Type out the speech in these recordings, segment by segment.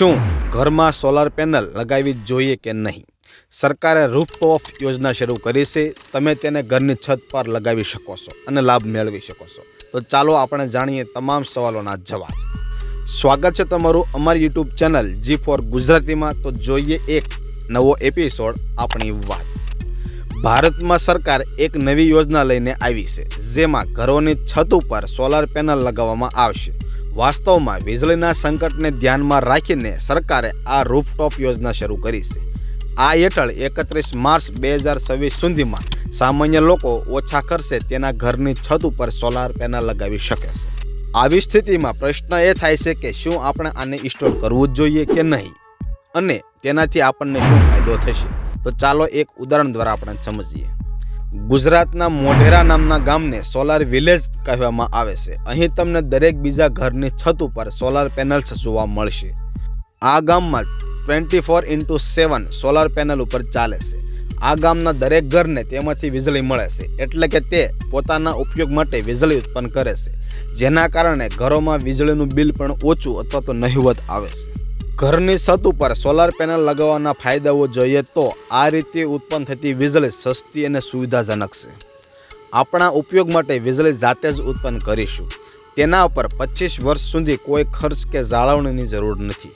શું ઘરમાં solar panel લગાવવી જોઈએ કે નહીં? સરકારે રૂફટોપ યોજના શરૂ કરી છે. તમે તેને ઘરની છત પર લગાવી શકો છો અને લાભ મેળવી શકો છો. તો ચાલો આપણે જાણીએ તમામ સવાલોના જવાબ. સ્વાગત છે તમારું અમારી યુટ્યુબ ચેનલ જી ફોર ગુજરાતીમાં. તો જોઈએ એક નવો એપિસોડ આપણી વાત. ભારતમાં સરકાર એક નવી યોજના લઈને આવી છે, જેમાં ઘરોની છત ઉપર સોલાર પેનલ લગાવવામાં આવશે. વાસ્તવમાં વીજળીના સંકટને ધ્યાનમાં રાખીને સરકારે આ રૂફટોપ યોજના શરૂ કરી છે. આ હેઠળ એકત્રીસ માર્ચ બે હજાર છવ્વીસ સુધીમાં સામાન્ય લોકો ઓછા ખર્ચે તેના ઘરની છત ઉપર સોલાર પેનલ લગાવી શકે છે. આવી સ્થિતિમાં પ્રશ્ન એ થાય છે કે શું આપણે આને ઇન્સ્ટોલ કરવું જ જોઈએ કે નહીં? અને તેનાથી આપણને શું ફાયદો થશે? તો ચાલો એક ઉદાહરણ દ્વારા આપણે સમજીએ. ગુજરાતના મોઢેરા નામના ગામને સોલાર વિલેજ કહેવામાં આવે છે. અહીં તમને દરેક બીજા ઘરની છત ઉપર સોલાર પેનલ્સ જોવા મળશે. આ ગામમાં twenty four into seven solar panel ઉપર ચાલે છે. આ ગામના દરેક ઘરને તેમાંથી વીજળી મળે છે, એટલે કે તે પોતાના ઉપયોગ માટે વીજળી ઉત્પન્ન કરે છે. જેના કારણે ઘરોમાં વીજળીનું બિલ પણ ઓછું અથવા તો નહિવત આવે છે. ઘરની છત ઉપર સોલાર પેનલ લગાવવાના ફાયદાઓ જોઈએ તો આ રીતે ઉત્પન્ન થતી વીજળી સસ્તી અને સુવિધાજનક છે. આપણા ઉપયોગ માટે વીજળી જાતે જ ઉત્પન્ન કરીશું. તેના ઉપર પચીસ વર્ષ સુધી કોઈ ખર્ચ કે જાળવણીની જરૂર નથી.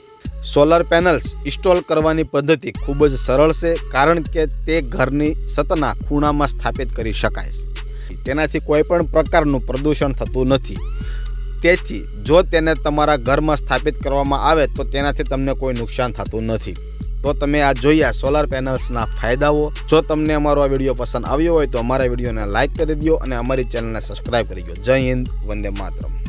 સોલાર પેનલ્સ ઇન્સ્ટોલ કરવાની પદ્ધતિ ખૂબ જ સરળ છે કારણ કે તે ઘરની છતના ખૂણામાં સ્થાપિત કરી શકાય છે. તેનાથી કોઈ પણ પ્રકારનું પ્રદૂષણ થતું નથી. તેથી જો તેને તમારા ઘરમાં સ્થાપિત કરવામાં આવે તો તેનાથી તમને કોઈ નુકસાન થતું નથી. તો તમે આ જોયા સોલાર પેનલ્સના ફાયદાઓ. જો તમને અમારો આ વીડિયો પસંદ આવ્યો હોય તો અમારા વિડીયોને લાઇક કરી દો અને અમારી ચેનલને સબસ્ક્રાઇબ કરી દો જય હિન્દ, વંદે માતરમ.